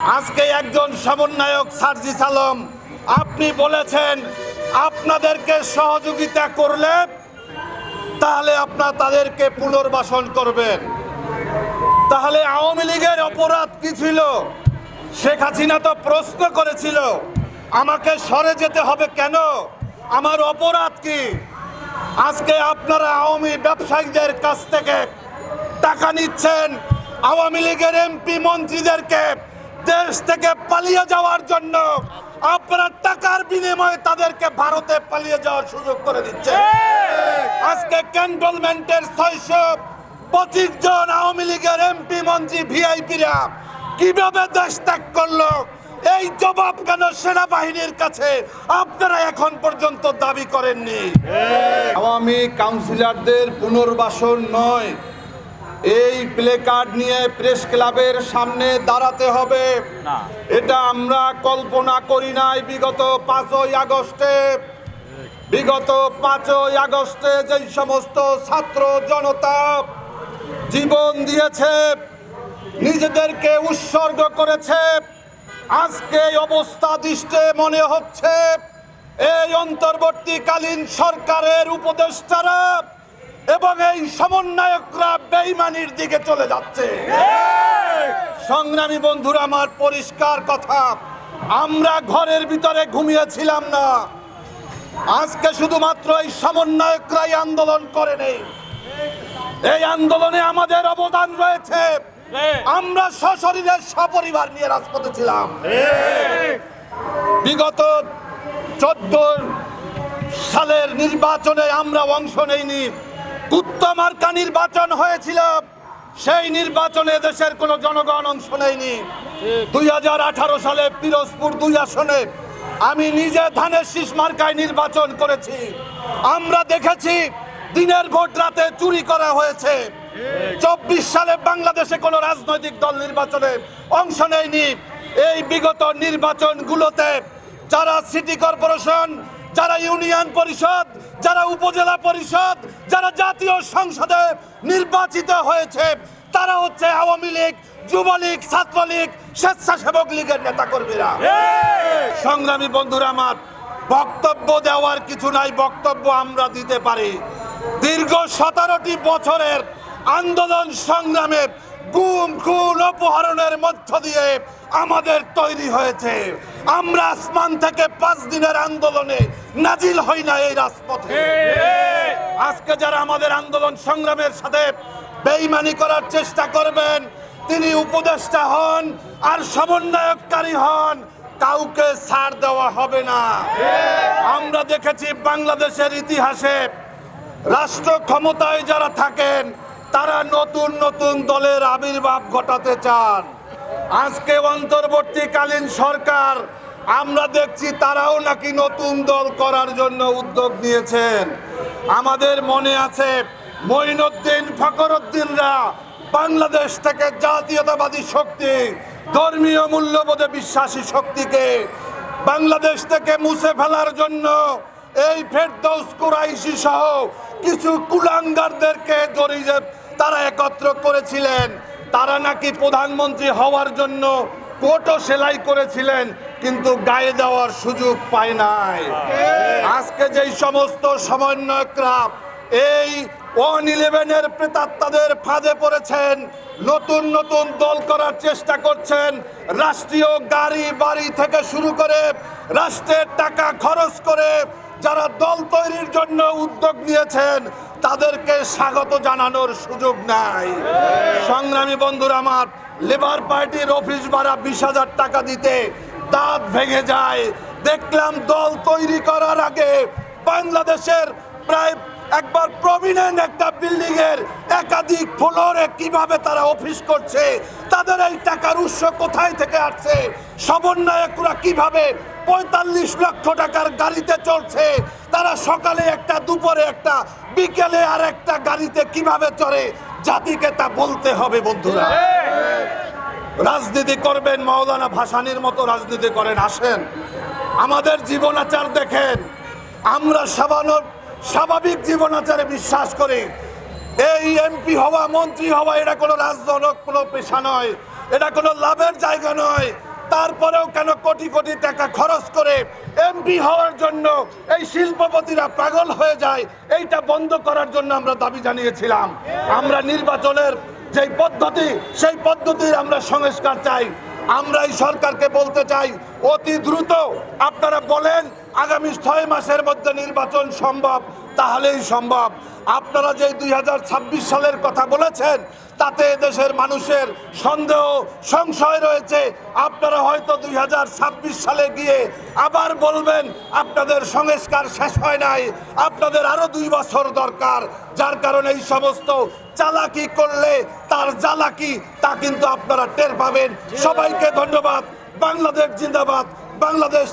আজকে একজন সমন্বয়ক সার্জিস আলম আপনি বলেছেন আপনাদেরকে সহযোগিতা করলে তাহলে আপনার তাদেরকে পুনর্বাসন করবেন। তাহলে আওয়ামী লীগের অপরাধ কি ছিল? শেখ হাসিনা তো প্রশ্ন করেছিল, আমাকে সরে যেতে হবে কেন? আমার অপরাধ কি? আজকে আপনারা আওয়ামী ব্যবসায়ীদের কাছ থেকে টাকা নিচ্ছেন, আওয়ামী লীগের এমপি মন্ত্রীদেরকে দেশ থেকে পালিয়ে যাওয়ার জন্য আপনারা টাকার বিনিময়ে তাদেরকে ভারতে পালিয়ে যাওয়ার সুযোগ করে দিচ্ছে। আজকে ক্যান্টনমেন্টের ছয়শো পঁচিশ জন আওয়ামী লীগের এমপি, মন্ত্রী, ভিআইপিরা কীভাবে দেশ ত্যাগ করল? এই জবাব কেন সেনাবাহিনীর কাছে আপনারা এখন পর্যন্ত দাবি করেননি? আওয়ামী কাউন্সিলরদের পুনর্বাসন নয়। এই প্লে কার্ড নিয়ে প্রেস ক্লাবের সামনে দাঁড়াতে হবে। এটা আমরা কল্পনা করি নাই বিগত পাঁচই আগস্টে। বিগত পাঁচই আগস্টে যেই সমস্ত ছাত্র জনতা জীবন দিয়েছে নিজেদেরকে উৎসর্গ করেছে আজকে অবস্থা দৃষ্টে মনে হচ্ছে এই অন্তর্বর্তীকালীন সরকারের উপদেষ্টারা এবং এই সমন্বয়করা বেইমানির দিকে চলে যাচ্ছে। সংগ্রামী বন্ধুরা, আমার পরিষ্কার কথা, আমরা ঘরের ভিতরে ঘুমিয়েছিলাম না। আজকে শুধুমাত্র এই সমন্বয়করাই আন্দোলন করে নেই। এই আন্দোলনে আমাদের অবদান রয়েছে। আমরা সশরীরের সপরিবার নিয়ে রাজপথে ছিলাম। বিগত চোদ্দ সালের নির্বাচনে আমরা অংশ নেইনি। কুত্তমার্কা নির্বাচন হয়েছিল সেই নির্বাচনে দেশের কোনো জনগণ অংশ নেয়নি। দুই হাজার আঠারো সালে পিরোজপুর দুই আসনে আমি নিজে ধানের শীষ মার্কায় নির্বাচন করেছি। আমরা দেখেছি দিনের ভোট রাতে চুরি করা হয়েছে। চব্বিশ সালে বাংলাদেশে কোনো রাজনৈতিক দল নির্বাচনে অংশ নেয়নি। এই বিগত নির্বাচনগুলোতে যারা সিটি কর্পোরেশন যারা ইউনিয়ন পরিষদ যারা উপজেলা পরিষদ যারা জাতীয় সংসদে নির্বাচিত হয়েছে তারা হচ্ছে আওয়ামী লীগ যুবলীগ ছাত্রলীগ স্বেচ্ছাসেবক লীগের নেতাকর্মীরা। সংগ্রামী বন্ধুরা আমার বক্তব্য দেওয়ার কিছু নাই বক্তব্য আমরা দিতে পারি। দীর্ঘ সতেরোটি বছরের আন্দোলন সংগ্রামে গুম খুন অপহরণের মধ্য দিয়ে আমাদের তৈরি হয়েছে। আমরা আসমান থেকে পাঁচ দিনের আন্দোলনে নাজিল হই না এই রাজপথে। আজকে যারা আমাদের আন্দোলন সংগ্রামের সাথে বেইমানি করার চেষ্টা করবেন তিনি উপদেষ্টা হন আর সমন্বয়ককারী হন কাউকে ছাড় দেওয়া হবে না। আমরা দেখেছি বাংলাদেশের ইতিহাসে রাষ্ট্র ক্ষমতায় যারা থাকেন তারা নতুন নতুন দলের আবির্ভাব ঘটাতে চান। আজকে অন্তর্বর্তীকালীন সরকার, আমরা দেখছি তারাও নাকি নতুন দল করার জন্য উদ্যোগ নিয়েছেন। আমাদের মনে আছে মঈনুদ্দিন ফখরুদ্দিনরা বাংলাদেশ থেকে জাতীয়তাবাদী শক্তি, ধর্মীয় মূল্যবোধে বিশ্বাসী শক্তিকে বাংলাদেশ থেকে মুছে ফেলার জন্য এই ফেরদৌস কুরাইশি সহ কিছু কুলাঙ্গারদেরকে জড়িয়ে তারা একত্র করেছিলেন। তারা নাকি প্রধানমন্ত্রী হওয়ার জন্য কোটও সেলাই করেছিলেন, কিন্তু গায়ে দেওয়ার সুযোগ পায় নাই। আজকে যেই সমস্ত সমন্বয়করা এই ওয়ান ইলেভেনের প্রেতাত্মাদের ফাঁদে পড়েছেন, নতুন নতুন দল করার চেষ্টা করছেন, রাষ্ট্রীয় গাড়ি বাড়ি থেকে শুরু করে রাষ্ট্রের টাকা খরচ করে যারা দল তৈরির জন্য উদ্যোগ নিয়েছেন তাদেরকে স্বাগত জানানোর সুযোগ নাই। সংগ্রামী বন্ধুরা আমার লেবার পার্টির অফিস ভাড়া বিশ হাজার টাকা দিতে দাঁত ভেঙে যায়। দেখলাম দল তৈরি করার আগে বাংলাদেশের প্রায় একবার প্রমিনেন্ট একটা বিল্ডিং এর একাধিক ফ্লোরে কীভাবে তারা অফিস করছে, তাদের এই টাকার উৎস কোথায় থেকে আসছে, সমন্বয়করা কীভাবে পঁয়তাল্লিশ লক্ষ টাকার গাড়িতে চলছে তারা সকালে একটা, দুপুরে একটা, বিকেলে আর একটা গাড়িতে কীভাবে চড়ে, জাতিকে তা বলতে হবে বন্ধুরা। রাজনীতি করবেন মাওলানা ভাসানির মতো রাজনীতি করেন, আসেন। আমাদের জীবনাচার দেখেন, আমরা সাবানোর স্বাভাবিক জীবনাচারে বিশ্বাস করে। এই এমপি হওয়া, মন্ত্রী হওয়া, এটা কোনো রাজনৈতিক কোনো পেশা নয়। এটা কোনো লাভের জায়গা নয়। তারপরেও কেন কোটি কোটি টাকা খরচ করে এমপি হওয়ার জন্য এই শিল্পপতিরা পাগল হয়ে যায়, এইটা বন্ধ করার জন্য আমরা দাবি জানিয়েছিলাম। আমরা নির্বাচনের যেই পদ্ধতি, সেই পদ্ধতির আমরা সংস্কার চাই। আমরা এই সরকারকে বলতে চাই, অতি দ্রুত আপনারা বলেন আগামী ছয় মাসের মধ্যে নির্বাচন সম্ভব, তাহলেই সম্ভব। আপনারা যে দুই হাজার ছাব্বিশ সালের কথা বলেছেন, তাতে দেশের মানুষের সন্দেহ, সংশয় রয়েছে। আপনারা হয়তো দুই সালে গিয়ে আবার বলবেন, আপনাদের সংস্কার শেষ হয় নাই, আপনাদের আরও দুই বছর দরকার। যার কারণে এই সমস্ত চালাকি করলে, তার জ্বালাকি, তা কিন্তু আপনারা টের পাবেন। সবাইকে ধন্যবাদ। বাংলাদেশ জিন্দাবাদ। বাংলাদেশ